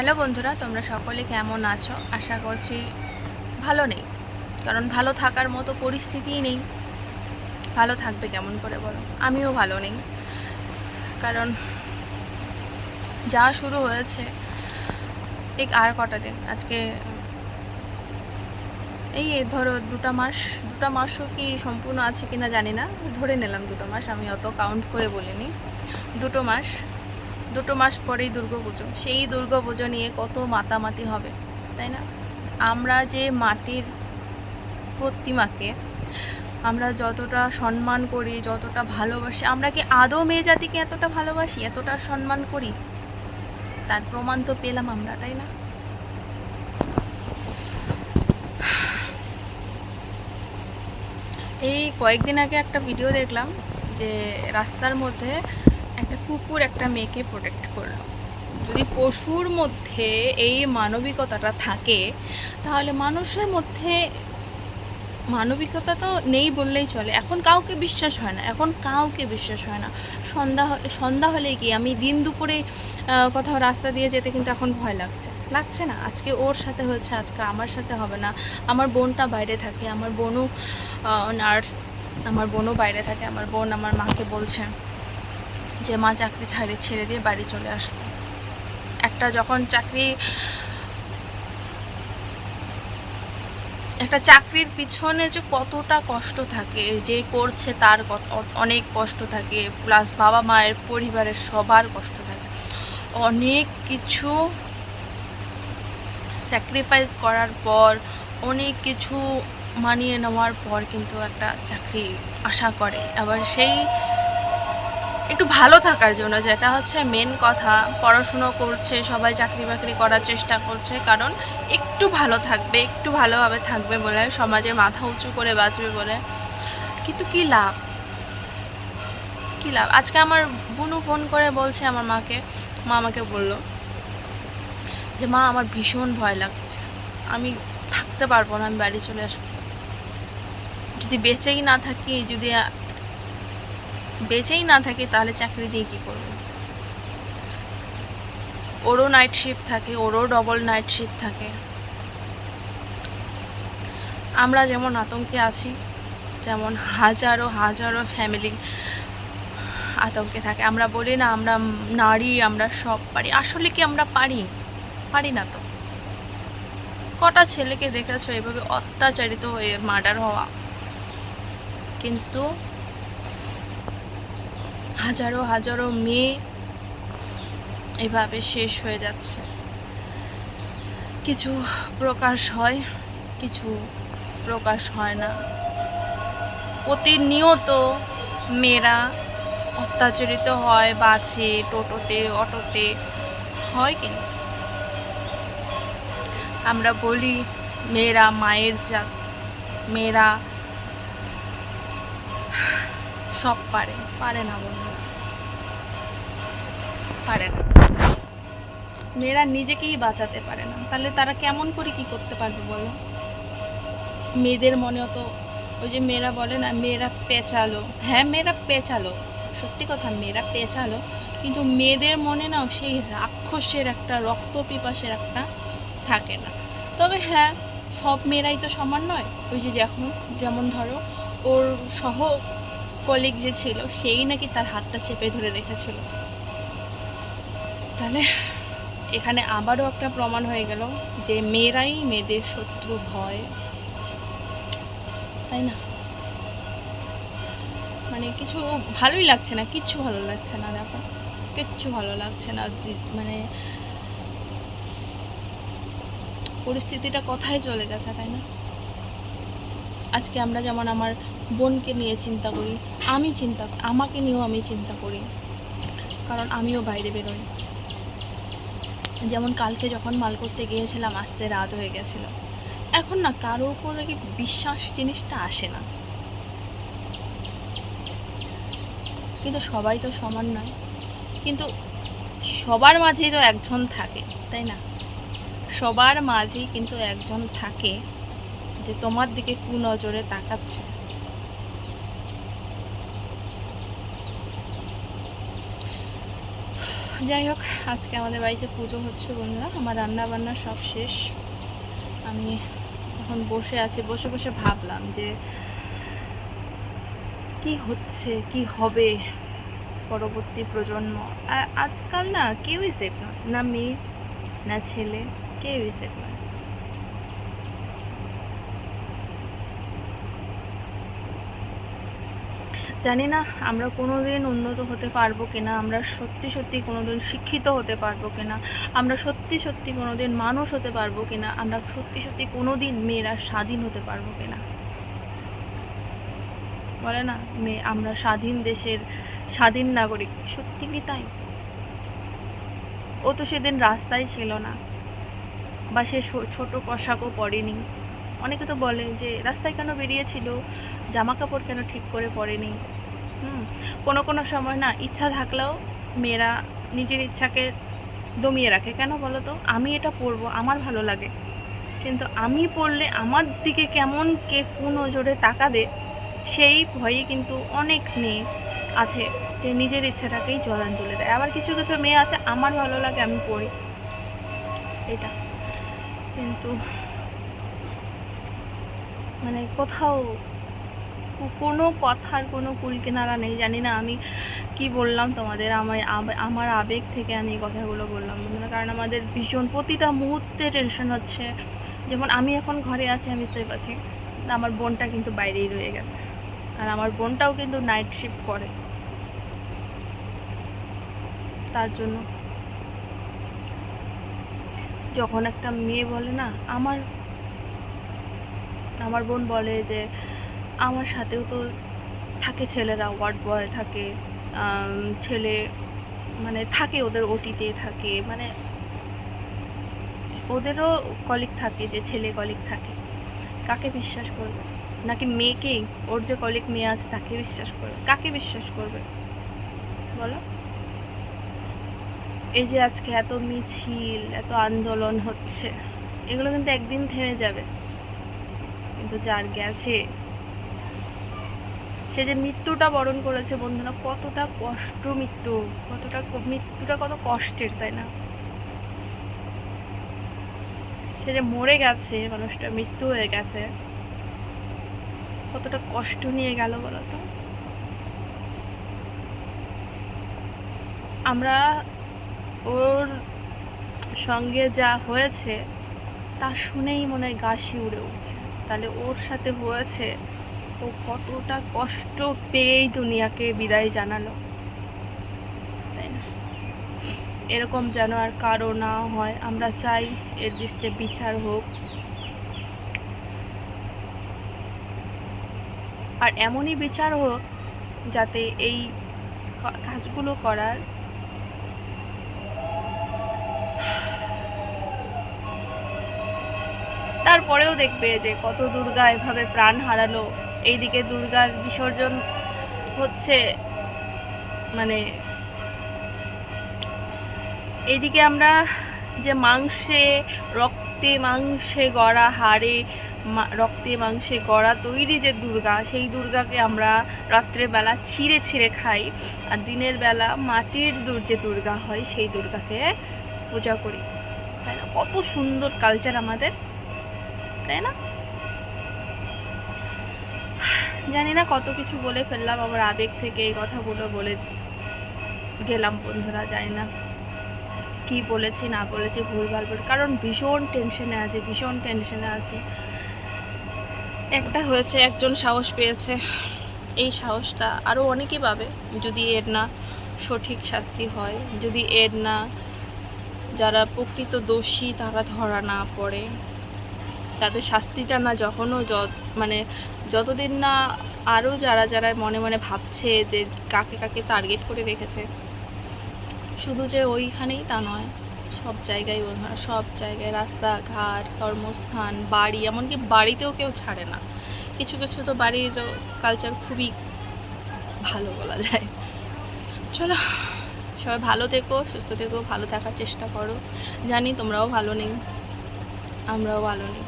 Hello বন্ধুরা, তোমরা সকলে কেমন আছো? আশা করছি ভালো নেই। কারণ ভালো থাকার মতো পরিস্থিতিই নেই। ভালো থাকবে কেমন করে বলো? আমিও ভালো নেই। কারণ যা শুরু হয়েছে, ঠিক আর কটা দিন? আজকে এই ধরো দুটো মাস, দুটো মাসও কি সম্পূর্ণ আছে কিনা জানি না। ধরে নিলাম দুটো মাস, আমি অত কাউন্ট করে বলিনি। দুটো মাস। দুটো মাস পরেই দুর্গাপুজো। সেই দুর্গাপুজো নিয়ে কত মাতামাতি হবে, তাই না? আমরা যে মাটির প্রতিমাকে আমরা যতটা সম্মান করি, যতটা ভালোবাসি, আমরা কি আদৌ মেয়ে জাতিকে এতটা ভালোবাসি, এতটা সম্মান করি? তার প্রমাণ তো পেলাম আমরা, তাই না? এই কয়েকদিন আগে একটা ভিডিও দেখলাম যে রাস্তার মধ্যে একটা কুকুর একটা মেয়েকে প্রোটেক্ট করল। যদি পশুর মধ্যে এই মানবিকতাটা থাকে, তাহলে মানুষের মধ্যে মানবিকতা তো নেই বললেই চলে। এখন কাউকে বিশ্বাস হয় না, এখন কাউকে বিশ্বাস হয় না। সন্ধ্যা সন্ধ্যা হলেই কি আমি দিন দুপুরে কোথাও রাস্তা দিয়ে যেতে কিন্তু এখন ভয় লাগছে। লাগছে না। আজকে ওর সাথে হয়েছে, আজকে আমার সাথে হবে না। আমার বোনটা বাইরে থাকে, আমার বোনও নার্স, আমার বোনও বাইরে থাকে, আমার বোন আমার মাকে বলছে। যে মা চাকরি ছাড়ে, ছেড়ে দিয়ে বাড়ি চলে আসব। একটা যখন চাকরি, একটা চাকরির পিছনে যে কতটা কষ্ট থাকে যে করছে তার অনেক কষ্ট থাকে প্লাস বাবা মায়ের পরিবারের সবার কষ্ট থাকে। অনেক কিছু স্যাক্রিফাইস করার পর, অনেক কিছু মানিয়ে নেওয়ার পর কিন্তু একটা চাকরি আশা করে। আবার সেই একটু ভালো থাকার জন্য যেটা হচ্ছে মেন কথা, পড়াশুনো করছে, সবাই চাকরি বাকরি করার চেষ্টা করছে, কারণ একটু ভালো থাকবে, একটু ভালোভাবে থাকবে বলে সমাজে মাথা উঁচু করে বাঁচবে বলে। কিন্তু কি লাভ? কি লাভ? আজকে আমার বুনু ফোন করে বলছে আমার মাকে, মা আমাকে বলল যে, মা, আমার ভীষণ ভয় লাগছে। আমি থাকতে পারব না, আমি বাড়ি চলে আসব। যদি বেঁচেই না থাকি, যদি বেঁচেই না থাকি, তাহলে চাকরি দিয়ে কি করব? ওরও নাইট শিফট থাকে, ওরও ডবল নাইট শিফট থাকে। আমরা যেমন আতঙ্কে আছি যেমন হাজারো হাজারো ফ্যামিলি আতঙ্কে থাকে। আমরা বলি না, আমরা নারী, আমরা সব পারি। আসলে কি আমরা পারি? পারি না তো। কটা ছেলেকে দেখেছ এভাবে অত্যাচারিত হয়ে মার্ডার হওয়া? কিন্তু হাজারো হাজারো মেয়ে এভাবে শেষ হয়ে যাচ্ছে। কিছু প্রকাশ হয়, কিছু প্রকাশ হয় না। প্রতিনিয়ত মেয়েরা অত্যাচারিত হয়, বাসে, টোটোতে, অটোতে, হয় কিন্তু। আমরা বলি, মেয়েরা মায়ের জাত, মেয়েরা সব পারে। পারে না বন্ধু। পারে না। মেয়েরা নিজেকেই বাঁচাতে পারে না। তাহলে তারা কেমন করে কি করতে পারবে বলো? মেয়েদের মনে তো ওই যে মেয়েরা বলে না, মেয়েরা পেঁচালো। হ্যাঁ মেয়েরা পেঁচালো। সত্যি কথা, মেয়েরা পেঁচালো। কিন্তু মেয়েদের মনে না সেই রাক্ষসের একটা রক্ত পিপাসের একটা থাকে না। তবে হ্যাঁ সব মেয়েরাই তো সমান নয়। ওই যে যখন যেমন ধরো, ওর সহ কলিগ যে ছিল, সেই নাকি তার হাতটা চেপে ধরে রেখেছিল। তাহলে এখানে আবারও একটা প্রমাণ হয়ে গেল যে মেয়েরাই মেয়েদের শত্রু ভয়। তাই না? মানে কিছু ভালোই লাগছে না, কিচ্ছু ভালো লাগছে না দেখো। কিচ্ছু ভালো লাগছে না মানে পরিস্থিতিটা কোথায় চলে গেছে, তাই না? আজকে আমরা যেমন আমার বোনকে নিয়ে চিন্তা করি, আমি চিন্তা আমাকে নিয়েও আমি চিন্তা করি। কারণ আমিও বাইরে বেরোই। যেমন কালকে যখন মাল করতে গিয়েছিলাম, আসতে রাত হয়ে গেছিল। এখন না কারও উপরে কি বিশ্বাস জিনিসটা আসে না। কিন্তু সবাই তো সমান নয়। কিন্তু সবার মাঝেই তো একজন থাকে, তাই না? সবার মাঝেই কিন্তু একজন থাকে। যে তোমার দিকে কুনজরে তাকাচ্ছে। যাই হোক, আজকে আমাদের বাড়িতে পুজো হচ্ছে বন্ধুরা। আমার রান্না বান্না সব শেষ। আমি এখন বসে আছি, বসে বসে ভাবলাম যে কি হচ্ছে, কি হবে পরবর্তী প্রজন্ম? আজকাল না কেউই সেফ নয়, না মেয়ে, না ছেলে, কেউই সেফ নয়। জানি না আমরা কোনো দিন উন্নত হতে পারব কিনা, আমরা সত্যি সত্যি কোনো দিন শিক্ষিত হতে পারব কিনা, আমরা সত্যি সত্যি কোনো দিন মানুষ হতে পারব কিনা, আমরা সত্যি সত্যি কোনো দিন মেয়েরা স্বাধীন হতে পারব কিনা। বলে না মেয়ে আমরা স্বাধীন দেশের স্বাধীন নাগরিক, সত্যি কি তাই? ও তো সেদিন রাস্তায় ছিল না, বা সে ছোট পোশাকও পরেনি। অনেকে তো বলে যে, রাস্তায় কেন বেরিয়েছিল? জামা কাপড় কেন ঠিক করে পরেনি? হুম, কোনো কোনো সময় না ইচ্ছা থাকলেও মেয়েরা নিজের ইচ্ছাকে দমিয়ে রাখে। কেন বলো তো? আমি এটা পরবো, আমার ভালো লাগে। কিন্তু আমি পড়লে আমার দিকে কেমন কে কোন নজরে তাকাবে, সেই ভয়ে কিন্তু অনেক মেয়ে আছে যে নিজের ইচ্ছাটাকেই জলাঞ্জলি দেয়। আবার কিছু কিছু মেয়ে আছে, আমার ভালো লাগে, আমি পড়ি এটা। কিন্তু মানে কোথাও কোনো কথার কোনো কুল কিনারা নেই, জানি না আমি কি বললাম তোমাদের আমার আমার আবেগ থেকে আমি এই কথাগুলো বললাম বন্ধুরা, কারণ আমাদের ভীষণ প্রতিটা মুহূর্তে টেনশন হচ্ছে। যেমন আমি এখন ঘরে আছি, আমি সেফ আছি আমার বোনটা কিন্তু বাইরেই রয়ে গেছে। আর আমার বোনটাও কিন্তু নাইট শিফট করে। তার জন্য। যখন একটা মেয়ে বলে না, আমার আমার বোন বলে যে, আমার সাথেও তো থাকে ছেলেরা, ওয়ার্ড বয় থাকে ছেলে মানে থাকে ওদের ওটিতে থাকে মানে ওদেরও কলিগ থাকে যে ছেলে কলিগ থাকে। কাকে বিশ্বাস করবে? নাকি মেয়েকেই ওর যে কলিগ মেয়ে আছে, তাকে বিশ্বাস করবে? কাকে বিশ্বাস করবে? বলো। এই যে আজকে এত মিছিল, এত আন্দোলন হচ্ছে, এগুলো কিন্তু একদিন থেমে যাবে। কিন্তু যার গেছে। সে যে মৃত্যুটা বরণ করেছে বন্ধুরা, কতটা কষ্ট মৃত্যু, কতটা মৃত্যুটা কত কষ্টের, তাই না? সে যে মরে গেছে, মানুষটা মৃত্যু হয়ে গেছে, কতটা কষ্ট নিয়ে গেল বলো তো? আমরা ওর সঙ্গে যা হয়েছে, তা শুনেই মনে হয় গা শিউড়ে উঠছে। তাহলে ওর সাথে হয়েছে। ও কতটা কষ্ট পেয়েই দুনিয়াকে বিদায় জানালো। তাই না? এরকম যেন আর কারও না হয়, আমরা চাই এর দৃষ্টে বিচার হোক। আর এমনই বিচার হোক যাতে এই কাজগুলো করার তারপরেও দেখবে যে কত দুর্গা এভাবে প্রাণ হারালো। এইদিকে দুর্গার বিসর্জন হচ্ছে মানে এইদিকে আমরা যে মাংসে, রক্তে মাংসে গড়া হাড়ে রক্তে মাংসে গড়া তৈরি যে দুর্গা, সেই দুর্গাকে আমরা রাত্রের বেলা ছিঁড়ে ছিঁড়ে খাই। আর দিনের বেলা মাটির দুর যে দুর্গা হয়, সেই দুর্গাকে পূজা করি। তাই না? কত সুন্দর কালচার আমাদের। তাই না? জানি না কত কিছু বলে ফেললাম আমার আবেগ থেকে এই কথাগুলো বলে গেলাম বন্ধুরা, জানি না কি বলেছি, না বলেছি, ভুলভাল বলে কারণ ভীষণ টেনশনে আছে, ভীষণ টেনশনে আছে। একটা হয়েছে, একজন সাহস পেয়েছে। এই সাহসটা আরও অনেকেই পাবে, যদি এর না সঠিক শাস্তি হয়, যদি এর না যারা প্রকৃত দোষী তারা ধরা না পড়ে। তাদের শাস্তিটা না যখনও মানে যতদিন না আরও যারা যারা মনে মনে ভাবছে যে কাকে কাকে টার্গেট করে রেখেছে, শুধু যে ওইখানেই তা নয়, সব জায়গায় বন্ধুরা সব জায়গায় রাস্তাঘাট কর্মস্থান, বাড়ি, এমনকি বাড়িতেও কেউ ছাড়ে না। কিছু কিছু তো বাড়ির কালচার খুবই ভালো বলা যায়। চলো, সবাই ভালো থেকো, সুস্থ থেকো, ভালো থাকার চেষ্টা করো। জানি তোমরাও ভালো নেই, আমরাও ভালো নেই।